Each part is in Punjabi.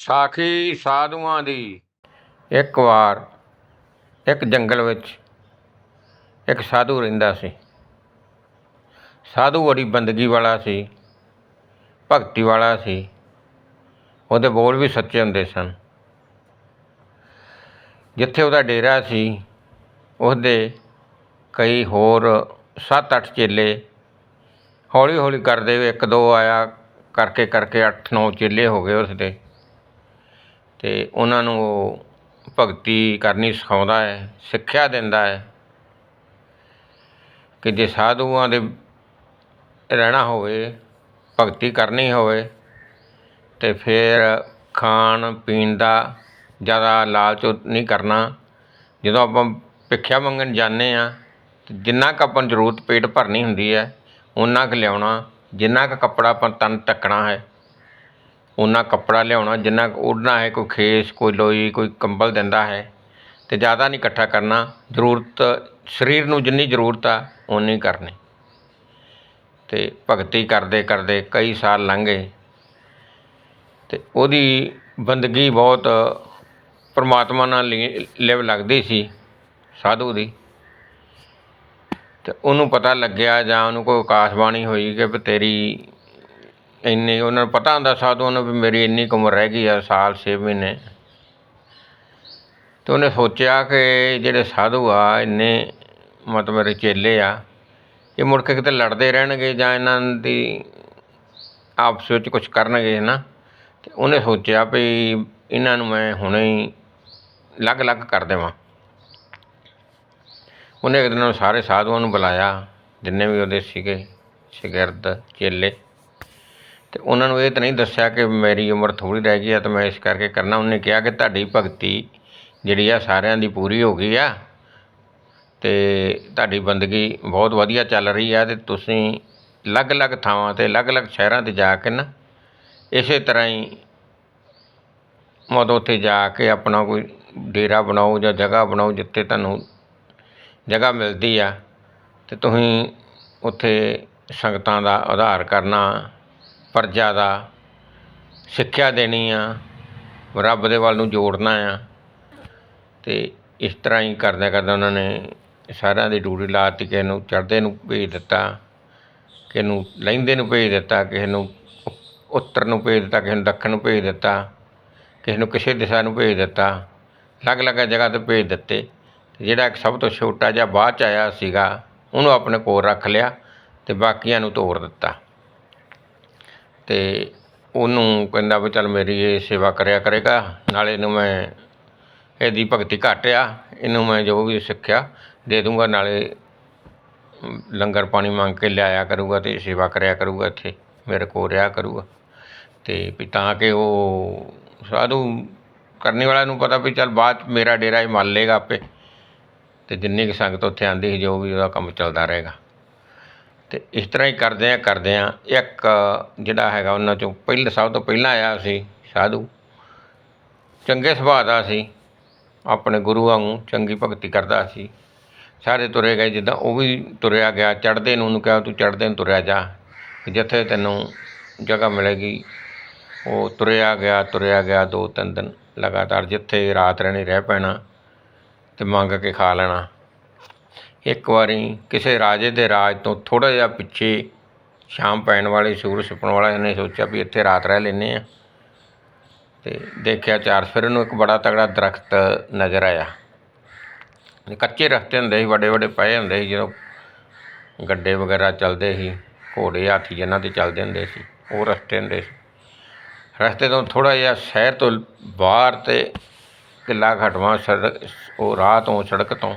ਸਾਖੀ ਸਾਧੂਆਂ ਦੀ। ਇੱਕ ਵਾਰ, ਇੱਕ ਜੰਗਲ ਵਿੱਚ ਇੱਕ ਸਾਧੂ ਰਹਿੰਦਾ ਸੀ। ਸਾਧੂ ਬੜੀ ਬੰਦਗੀ ਵਾਲਾ ਸੀ, ਭਗਤੀ ਵਾਲਾ ਸੀ। ਉਹਦੇ ਬੋਲ ਵੀ ਸੱਚੇ ਹੁੰਦੇ ਸਨ। ਜਿੱਥੇ ਉਹਦਾ ਡੇਰਾ ਸੀ, ਉਹਦੇ ਕਈ ਹੋਰ 7-8 ਚੇਲੇ ਹੌਲੀ ਹੌਲੀ ਕਰਦੇ ਇੱਕ ਦੋ ਆਇਆ ਕਰਕੇ ਕਰਕੇ 8-9 ਚੇਲੇ ਹੋ ਗਏ ਉਸਦੇ। ਦੇ ਉਹਨਾਂ ਨੂੰ ਉਹ ਭਗਤੀ ਕਰਨੀ ਸਿਖਾਉਂਦਾ ਹੈ, ਸਿੱਖਿਆ ਦਿੰਦਾ ਹੈ ਕਿ ਜੇ ਸਾਧੂਆਂ ਦੇ ਰਹਿਣਾ ਹੋਵੇ, ਭਗਤੀ ਕਰਨੀ ਹੋਵੇ, ਤੇ ਫਿਰ ਖਾਣ ਪੀਣ ਦਾ ਜ਼ਿਆਦਾ ਲਾਲਚ ਨਹੀਂ ਕਰਨਾ। ਜਦੋਂ ਆਪਾਂ ਭਿੱਖਿਆ ਮੰਗਣ ਜਾਂਦੇ ਹਾਂ ਜਿੰਨਾ ਕੁ ਆਪਾਂ ਨੂੰ ਜ਼ਰੂਰਤ ਪੇਟ ਭਰਨੀ ਹੁੰਦੀ ਹੈ ਉਨਾ ਕੁ ਲਿਆਉਣਾ, ਜਿੰਨਾ ਕੁ ਕੱਪੜਾ ਆਪਾਂ ਤਨ ਢੱਕਣਾ ਹੈ ਉਨਾ ਕੱਪੜਾ ਲਿਆਉਣਾ, ਜਿੰਨਾ ਕੁ ਉੱਡਣਾ ਹੈ, ਕੋਈ ਖੇਸ, ਕੋਈ ਲੋਈ, ਕੋਈ ਕੰਬਲ ਦਿੰਦਾ ਹੈ ਅਤੇ ਜ਼ਿਆਦਾ ਨਹੀਂ ਇਕੱਠਾ ਕਰਨਾ। ਜ਼ਰੂਰਤ, ਸਰੀਰ ਨੂੰ ਜਿੰਨੀ ਜ਼ਰੂਰਤ ਆ ਉਨੀ ਕਰਨੀ। ਅਤੇ ਭਗਤੀ ਕਰਦੇ ਕਰਦੇ ਕਈ ਸਾਲ ਲੰਘ ਗਏ। ਅਤੇ ਉਹਦੀ ਬੰਦਗੀ ਬਹੁਤ ਪਰਮਾਤਮਾ ਨਾਲ ਲਿ- ਲਿਵ ਲੱਗਦੀ ਸੀ, ਸਾਧੂ ਦੀ। ਅਤੇ ਉਹਨੂੰ ਪਤਾ ਲੱਗਿਆ ਜਾਂ ਉਹਨੂੰ ਕੋਈ ਆਕਾਸ਼ਬਾਣੀ ਹੋਈ ਕਿ ਵੀ ਤੇਰੀ ਇੰਨੀ ਉਹਨਾਂ ਨੂੰ ਪਤਾ ਹੁੰਦਾ ਸਾਧੂਆਂ ਨੂੰ ਵੀ ਮੇਰੀ ਇੰਨੀ ਕੁ ਉਮਰ ਰਹਿ ਗਈ ਆ, ਸਾਲ 6 ਮਹੀਨੇ। ਤੇ ਉਹਨੇ ਸੋਚਿਆ ਕਿ ਜਿਹੜੇ ਸਾਧੂ ਆ, ਇੰਨੇ ਮਤਲਬ ਮੇਰੇ ਚੇਲੇ ਆ, ਇਹ ਮੁੜ ਕੇ ਕਿਤੇ ਲੜਦੇ ਰਹਿਣਗੇ ਜਾਂ ਇਹਨਾਂ ਦੀ ਆਪਸ ਵਿੱਚ ਕੁਝ ਕਰਨਗੇ ਨਾ। ਤੇ ਉਹਨੇ ਸੋਚਿਆ ਵੀ ਇਹਨਾਂ ਨੂੰ ਮੈਂ ਹੁਣੇ ਹੀ ਅਲੱਗ-ਅਲੱਗ ਕਰ ਦੇਵਾਂ। ਉਹਨੇ ਇੱਕ ਦਿਨ ਉਹ ਸਾਰੇ ਸਾਧੂਆਂ ਨੂੰ ਬੁਲਾਇਆ, ਜਿੰਨੇ ਵੀ ਉਹਦੇ ਸੀਗੇ, ਸ਼ਾਗਿਰਦ, ਚੇਲੇ। ਅਤੇ ਉਹਨਾਂ ਨੂੰ ਇਹ ਤਾਂ ਨਹੀਂ ਦੱਸਿਆ ਕਿ ਮੇਰੀ ਉਮਰ ਥੋੜ੍ਹੀ ਰਹਿ ਗਈ ਆ ਤਾਂ ਮੈਂ ਇਸ ਕਰਕੇ ਕਰਨਾ, ਉਹਨੇ ਕਿਹਾ ਕਿ ਤੁਹਾਡੀ ਭਗਤੀ ਜਿਹੜੀ ਆ ਸਾਰਿਆਂ ਦੀ ਪੂਰੀ ਹੋ ਗਈ ਆ ਅਤੇ ਤੁਹਾਡੀ ਬੰਦਗੀ ਬਹੁਤ ਵਧੀਆ ਚੱਲ ਰਹੀ ਆ ਅਤੇ ਤੁਸੀਂ ਅਲੱਗ-ਅਲੱਗ ਥਾਵਾਂ ਤੇ, ਅਲੱਗ-ਅਲੱਗ ਸ਼ਹਿਰਾਂ ਤੇ ਜਾ ਕੇ ਨਾ ਇਸੇ ਤਰ੍ਹਾਂ ਹੀ ਮਤਲਬ ਉੱਥੇ ਜਾ ਕੇ ਆਪਣਾ ਕੋਈ ਡੇਰਾ ਬਣਾਓ ਜਾਂ ਜਗ੍ਹਾ ਬਣਾਓ ਜਿੱਥੇ ਤੁਹਾਨੂੰ ਜਗ੍ਹਾ ਮਿਲਦੀ ਆ ਅਤੇ ਤੁਸੀਂ ਉੱਥੇ ਸੰਗਤਾਂ ਦਾ ਉਧਾਰ ਕਰਨਾ ਪਰਜਾ ਦਾ ਸਿੱਖਿਆ ਦੇਣੀ ਆ, ਰੱਬ ਦੇ ਵੱਲ ਨੂੰ ਜੋੜਨਾ ਆ। ਅਤੇ ਇਸ ਤਰ੍ਹਾਂ ਹੀ ਕਰਦਿਆਂ ਕਰਦਿਆਂ ਉਹਨਾਂ ਨੇ ਸਾਰਿਆਂ ਦੀ ਡਿਊਟੀ ਲਾ ਲਾਤੀ ਕਿਸੇ ਨੂੰ ਚੜ੍ਹਦੇ ਨੂੰ ਭੇਜ ਦਿੱਤਾ, ਕਿਸੇ ਨੂੰ ਲਹਿੰਦੇ ਨੂੰ ਭੇਜ ਦਿੱਤਾ, ਕਿਸੇ ਨੂੰ ਉ- ਉੱਤਰ ਨੂੰ ਭੇਜ ਦਿੱਤਾ, ਕਿਸੇ ਨੂੰ ਦੱਖਣ ਨੂੰ ਭੇਜ ਦਿੱਤਾ, ਕਿਸੇ ਨੂੰ ਕਿਸੇ ਦਿਸ਼ਾ ਨੂੰ ਭੇਜ ਦਿੱਤਾ, ਅਲੱਗ-ਅਲੱਗ ਜਗ੍ਹਾ ਤੇ ਭੇਜ ਦਿੱਤੇ। ਤੇ ਜਿਹੜਾ ਇੱਕ ਸਭ ਤੋਂ ਛੋਟਾ ਜਿਹਾ ਬਾਅਦ ਚ ਆਇਆ ਸੀਗਾ, ਉਹਨੂੰ ਆਪਣੇ ਕੋਲ ਰੱਖ ਲਿਆ ਅਤੇ ਬਾਕੀਆਂ ਨੂੰ ਤੋਰ ਦਿੱਤਾ। ਅਤੇ ਉਹਨੂੰ ਕਹਿੰਦਾ ਵੀ ਚੱਲ ਮੇਰੀ ਇਹ ਸੇਵਾ ਕਰਿਆ ਕਰੇਗਾ, ਨਾਲੇ ਇਹਨੂੰ ਮੈਂ ਇਹਦੀ ਭਗਤੀ ਘੱਟ ਆ, ਇਹਨੂੰ ਮੈਂ ਜੋ ਵੀ ਸਿੱਖਿਆ ਦੇ ਦੂੰਗਾ, ਨਾਲੇ ਲੰਗਰ ਪਾਣੀ ਮੰਗ ਕੇ ਲਿਆਇਆ ਕਰੂਗਾ ਅਤੇ ਸੇਵਾ ਕਰਿਆ ਕਰੂਗਾ ਇੱਥੇ, ਮੇਰੇ ਕੋਲ ਰਿਹਾ ਕਰੂਗਾ। ਅਤੇ ਵੀ ਤਾਂ ਕਿ ਉਹ ਸਾਧੂ ਕਰਨੀ ਵਾਲਾ ਨੂੰ ਪਤਾ ਵੀ ਚੱਲ ਬਾਅਦ 'ਚ ਮੇਰਾ ਡੇਰਾ ਇਹ ਮੰਨ ਲਏਗਾ ਆਪੇ ਅਤੇ ਜਿੰਨੀ ਕੁ ਸੰਗਤ ਉੱਥੇ ਆਉਂਦੀ ਸੀ, ਜੋ ਵੀ ਉਹਦਾ ਕੰਮ ਚੱਲਦਾ ਰਹੇਗਾ। ਅਤੇ ਇਸ ਤਰ੍ਹਾਂ ਹੀ ਕਰਦਿਆਂ ਕਰਦਿਆਂ ਇੱਕ ਜਿਹੜਾ ਹੈਗਾ ਉਹਨਾਂ ਚੋਂ ਪਹਿਲੇ, ਸਭ ਤੋਂ ਪਹਿਲਾਂ ਆਇਆ ਸੀ ਸਾਧੂ। ਚੰਗੇ ਸੁਭਾਅ ਦਾ ਸੀ। ਆਪਣੇ ਗੁਰੂ ਵਾਂਗੂ ਚੰਗੀ ਭਗਤੀ ਕਰਦਾ ਸੀ। ਸਾਰੇ ਤੁਰੇ ਗਏ ਜਿੱਦਾਂ ਉਹ ਵੀ ਤੁਰਿਆ ਗਿਆ। ਚੜ੍ਹਦੇ ਨੂੰ ਉਹਨੂੰ ਕਿਹਾ, ਤੂੰ ਚੜ੍ਹਦੇ ਨੂੰ ਤੁਰਿਆ ਜਾ। ਜਿੱਥੇ ਤੈਨੂੰ ਜਗ੍ਹਾ ਮਿਲੇਗੀ। ਉਹ ਤੁਰਿਆ ਗਿਆ ਤੁਰਿਆ ਗਿਆ ਦੋ ਤਿੰਨ ਦਿਨ ਲਗਾਤਾਰ, ਜਿੱਥੇ ਰਾਤ ਰਹਿਣੀ ਰਹਿ ਪੈਣਾ ਅਤੇ ਮੰਗ ਕੇ ਖਾ ਲੈਣਾ। ਇੱਕ ਵਾਰੀ ਕਿਸੇ ਰਾਜੇ ਦੇ ਰਾਜ ਤੋਂ ਥੋੜ੍ਹਾ ਜਿਹਾ ਪਿੱਛੇ ਸ਼ਾਮ ਪੈਣ ਵਾਲੀ ਸੂਰਜ ਛਿਪਣ ਵਾਲਾ ਇਹਨੇ ਸੋਚਿਆ ਵੀ ਇੱਥੇ ਰਾਤ ਰਹਿ ਲੈਂਦੇ ਹਾਂ। ਅਤੇ ਦੇਖਿਆ ਚਾਰ ਫਿਰ ਉਹਨੂੰ ਇੱਕ ਬੜਾ ਤਗੜਾ ਦਰਖਤ ਨਜ਼ਰ ਆਇਆ। ਕੱਚੇ ਰਸਤੇ ਹੁੰਦੇ ਸੀ, ਵੱਡੇ ਵੱਡੇ ਪਏ ਹੁੰਦੇ ਸੀ, ਜਦੋਂ ਗੱਡੇ ਵਗੈਰਾ ਚੱਲਦੇ ਸੀ, ਘੋੜੇ, ਹਾਥੀ ਜਿਨ੍ਹਾਂ ਤੇ ਚੱਲਦੇ ਹੁੰਦੇ ਸੀ, ਉਹ ਰਸਤੇ ਹੁੰਦੇ ਸੀ। ਰਸਤੇ ਤੋਂ ਥੋੜ੍ਹਾ ਜਿਹਾ ਸ਼ਹਿਰ ਤੋਂ ਬਾਹਰ ਤੇ ਕਿੱਲਾ ਘਟਵਾ ਸੜਕ, ਉਹ ਰਾਹ ਤੋਂ ਸੜਕ ਤੋਂ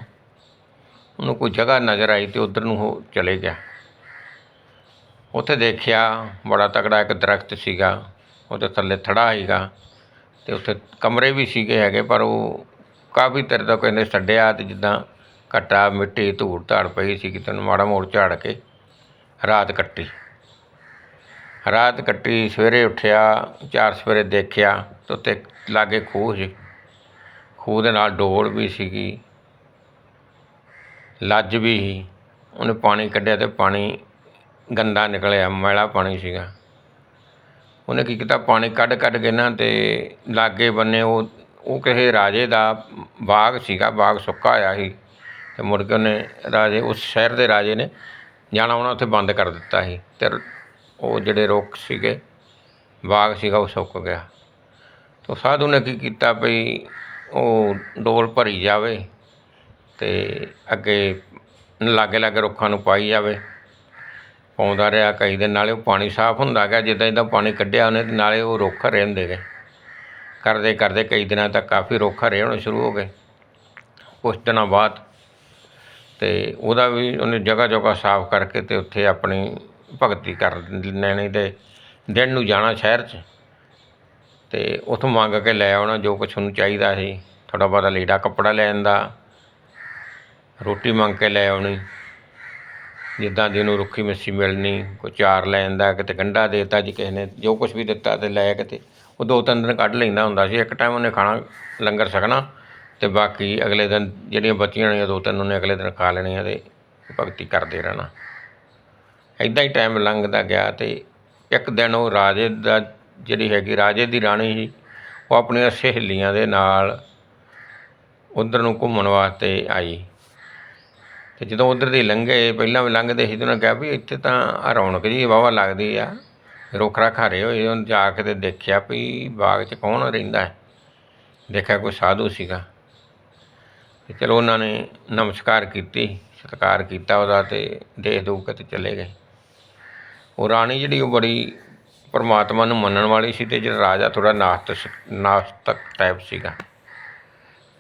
ਉਹਨੂੰ ਕੋਈ ਜਗ੍ਹਾ ਨਜ਼ਰ ਆਈ ਅਤੇ ਉੱਧਰ ਨੂੰ ਉਹ ਚਲੇ ਗਿਆ। ਉੱਥੇ ਦੇਖਿਆ ਬੜਾ ਤਕੜਾ ਇੱਕ ਦਰਖਤ ਸੀਗਾ, ਉਹਦੇ ਥੱਲੇ ਥੜਾ ਸੀਗਾ ਅਤੇ ਉੱਥੇ ਕਮਰੇ ਵੀ ਸੀਗੇ ਹੈਗੇ, ਪਰ ਉਹ ਕਾਫੀ ਤੇਰੇ ਤੋਂ ਕਹਿੰਦੇ ਛੱਡਿਆ ਅਤੇ ਜਿੱਦਾਂ ਘੱਟਾ ਮਿੱਟੀ ਧੂੜ ਧਾੜ ਪਈ ਸੀ, ਕਿਤੇ ਨੂੰ ਮਾੜਾ ਮੋੜ ਝਾੜ ਕੇ ਰਾਤ ਕੱਟੀ। ਰਾਤ ਕੱਟੀ, ਸਵੇਰੇ ਉੱਠਿਆ, ਚਾਰ ਸਵੇਰੇ ਦੇਖਿਆ ਤੇ ਉੱਤੇ ਲਾਗੇ ਖੂਹ ਸੀ। ਖੂਹ ਦੇ ਨਾਲ ਡੋਲ ਵੀ ਸੀਗੀ। ਲੱਜ ਵੀ ਸੀ। ਉਹਨੇ ਪਾਣੀ ਕੱਢਿਆ ਅਤੇ ਪਾਣੀ ਗੰਦਾ ਨਿਕਲਿਆ, ਮੈਲਾ ਪਾਣੀ ਸੀਗਾ। ਉਹਨੇ ਕੀ ਕੀਤਾ, ਪਾਣੀ ਕੱਢ ਕੱਢ ਕੇ ਨਾ ਅਤੇ ਲਾਗੇ ਬੰਨੇ ਉਹ ਉਹ ਕਿਸੇ ਰਾਜੇ ਦਾ ਬਾਗ ਸੀਗਾ, ਬਾਗ ਸੁੱਕਾ ਹੋਇਆ ਸੀ। ਅਤੇ ਮੁੜ ਕੇ ਉਹਨੇ ਰਾਜੇ, ਉਸ ਸ਼ਹਿਰ ਦੇ ਰਾਜੇ ਨੇ ਜਾਣਾ ਆਉਣਾ ਉੱਥੇ ਬੰਦ ਕਰ ਦਿੱਤਾ ਸੀ। ਅਤੇ ਉਹ ਜਿਹੜੇ ਰੁੱਖ ਸੀਗੇ, ਬਾਗ ਸੀਗਾ, ਉਹ ਸੁੱਕ ਗਿਆ। ਤੋ ਸਾਧੂ ਨੇ ਕੀ ਕੀਤਾ ਵੀ ਉਹ ਡੋਲ ਭਰੀ ਜਾਵੇ। ਤੇ ਅੱਗੇ ਲਾਗੇ ਲਾਗੇ ਰੁੱਖਾਂ ਨੂੰ ਪਾਈ ਜਾਵੇ। ਪਾਉਂਦਾ ਰਿਹਾ ਕਈ ਦਿਨ, ਨਾਲੇ ਉਹ ਪਾਣੀ ਸਾਫ਼ ਹੁੰਦਾ ਗਿਆ ਜਿੱਦਾਂ ਜਿੱਦਾਂ ਪਾਣੀ ਕੱਢਿਆ ਉਹਨੇ ਤੇ ਨਾਲੇ ਉਹ ਰੁੱਖ ਹਰੇ ਹੁੰਦੇ ਗਏ। ਕਰਦੇ ਕਰਦੇ ਕਈ ਦਿਨਾਂ ਤੱਕ ਕਾਫੀ ਰੁੱਖ ਹਰੇ ਹੋਣੇ ਸ਼ੁਰੂ ਹੋ ਗਏ, ਕੁਛ ਦਿਨਾਂ ਬਾਅਦ। ਅਤੇ ਉਹਦਾ ਵੀ ਉਹਨੇ ਜਗ੍ਹਾ ਜਗ੍ਹਾ ਸਾਫ਼ ਕਰਕੇ ਅਤੇ ਉੱਥੇ ਆਪਣੀ ਭਗਤੀ ਕਰ ਲੈਣੀ ਅਤੇ ਦਿਨ ਨੂੰ ਜਾਣਾ ਸ਼ਹਿਰ 'ਚ। ਅਤੇ ਉੱਥੋਂ ਮੰਗ ਕੇ ਲੈ ਆਉਣਾ, ਜੋ ਕੁਛ ਉਹਨੂੰ ਚਾਹੀਦਾ ਸੀ। ਥੋੜ੍ਹਾ ਬਹੁਤਾ ਲੀੜਾ ਕੱਪੜਾ ਲੈ ਆਂਦਾ। ਰੋਟੀ ਮੰਗ ਕੇ ਲੈ ਆਉਣੀ। ਜਿੱਦਾਂ ਦੀ ਉਹਨੂੰ ਰੁੱਖੀ ਮਿੱਸੀ ਮਿਲਣੀ, ਕੋਈ ਚਾਰ ਲੈ ਆਂਦਾ, ਕਿਤੇ ਗੰਢਾ ਦੇ ਦਿੱਤਾ ਜੀ ਕਿਸੇ ਨੇ, ਜੋ ਕੁਛ ਵੀ ਦਿੱਤਾ ਤੇ ਲੈ ਕਿਤੇ। ਉਹ ਦੋ ਤਿੰਨ ਦਿਨ ਕੱਢ ਲੈਂਦਾ ਹੁੰਦਾ ਸੀ, ਇੱਕ ਟਾਈਮ ਉਹਨੇ ਖਾਣਾ ਲੰਗਰ ਛਕਣਾ ਤੇ ਬਾਕੀ ਅਗਲੇ ਦਿਨ ਜਿਹੜੀਆਂ ਬਚੀਆਂ ਹੋਣੀਆਂ, ਦੋ ਤਿੰਨ ਉਹਨੇ ਅਗਲੇ ਦਿਨ ਖਾ ਲੈਣੀਆਂ ਤੇ ਭਗਤੀ ਕਰਦੇ ਰਹਿਣਾ। ਇਦਾਂ ਹੀ ਟਾਈਮ ਲੰਘਦਾ ਗਿਆ ਤੇ ਇੱਕ ਦਿਨ ਉਹ ਰਾਜੇ ਦਾ ਜਿਹੜੀ ਹੈਗੀ ਰਾਜੇ ਦੀ ਰਾਣੀ ਸੀ, ਉਹ ਆਪਣੀਆਂ ਸਹੇਲੀਆਂ ਦੇ ਨਾਲ ਉਧਰ ਨੂੰ ਘੁੰਮਣ ਵਾਸਤੇ ਆਈ। ਤੇ ਜਦੋਂ ਉਧਰ ਦੀ ਲੰਘੇ, ਪਹਿਲਾਂ ਵੀ ਲੰਘਦੇ ਸੀ ਤੇ ਉਹਨਾਂ ਕਿਹਾ ਵੀ ਇੱਥੇ ਤਾਂ ਰੌਣਕ ਜੀ ਵਾਹਵਾ ਲੱਗਦੀ ਆ। ਰੁੱਖ ਰੱਖ ਹਰੇ ਹੋਏ, ਉਹਨੇ ਜਾ ਕੇ ਤੇ ਦੇਖਿਆ ਵੀ ਬਾਗ 'ਚ ਕੌਣ ਰਹਿੰਦਾ ਹੈ। ਦੇਖਿਆ ਕੋਈ ਸਾਧੂ ਸੀਗਾ। ਤੇ ਚਲੋ ਉਹਨਾਂ ਨੇ ਨਮਸਕਾਰ ਕੀਤੀ, ਸਤਿਕਾਰ ਕੀਤਾ ਉਹਦਾ ਤੇ ਦੇਖ ਦੂਖ ਕੇ ਤੇ ਚਲੇ ਗਏ। ਉਹ ਰਾਣੀ ਜਿਹੜੀ ਉਹ ਬੜੀ ਪਰਮਾਤਮਾ ਨੂੰ ਮੰਨਣ ਵਾਲੀ ਸੀ ਤੇ ਜਿਹੜਾ ਰਾਜਾ ਥੋੜਾ ਨਾਸਤਕ ਨਾਸਤਕ ਟਾਈਪ ਸੀਗਾ।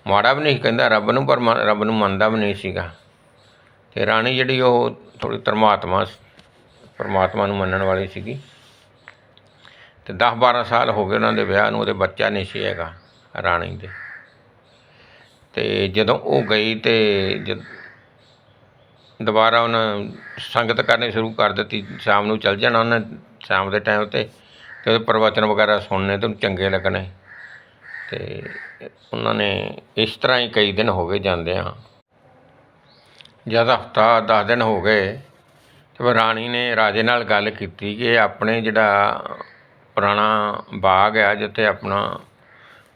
ਮਾੜਾ ਵੀ ਨਹੀਂ ਕਹਿੰਦਾ ਰੱਬ ਨੂੰ ਪਰ ਰੱਬ ਨੂੰ ਮੰਨਦਾ ਵੀ ਨਹੀਂ ਸੀਗਾ। ਅਤੇ ਰਾਣੀ ਜਿਹੜੀ ਉਹ ਥੋੜ੍ਹੀ ਧਰਮਾਤਮਾ ਪਰਮਾਤਮਾ ਨੂੰ ਮੰਨਣ ਵਾਲੀ ਸੀਗੀ। ਅਤੇ ਦਸ ਬਾਰ੍ਹਾਂ ਸਾਲ ਹੋ ਗਏ ਉਹਨਾਂ ਦੇ ਵਿਆਹ ਨੂੰ, ਉਹਦੇ ਬੱਚਾ ਨਹੀਂ ਸੀ ਹੈਗਾ ਰਾਣੀ ਦੇ। ਅਤੇ ਜਦੋਂ ਉਹ ਗਈ ਤੇ ਜਦ ਦੁਬਾਰਾ ਉਹਨਾਂ ਸੰਗਤ ਕਰਨੀ ਸ਼ੁਰੂ ਕਰ ਦਿੱਤੀ, ਸ਼ਾਮ ਨੂੰ ਚੱਲ ਜਾਣਾ ਉਹਨੇ ਸ਼ਾਮ ਦੇ ਟਾਈਮ ਤੇ ਤੇ ਉਹਦੇ ਪ੍ਰਵਚਨ ਵਗੈਰਾ ਸੁਣਨੇ ਤੇ ਉਹਨੂੰ ਚੰਗੇ ਲੱਗਣੇ। ਤੇ ਉਹਨਾਂ ਨੇ ਇਸ ਤਰ੍ਹਾਂ ਹੀ ਕਈ ਦਿਨ ਹੋ ਗਏ ਜਾਂਦਿਆਂ ਜਦ ਹਫਤਾ ਦਸ ਦਿਨ ਹੋ ਗਏ ਅਤੇ ਫਿਰ ਰਾਣੀ ਨੇ ਰਾਜੇ ਨਾਲ ਗੱਲ ਕੀਤੀ ਕਿ ਆਪਣੇ ਜਿਹੜਾ ਪੁਰਾਣਾ ਬਾਗ ਆ, ਜਿੱਥੇ ਆਪਣਾ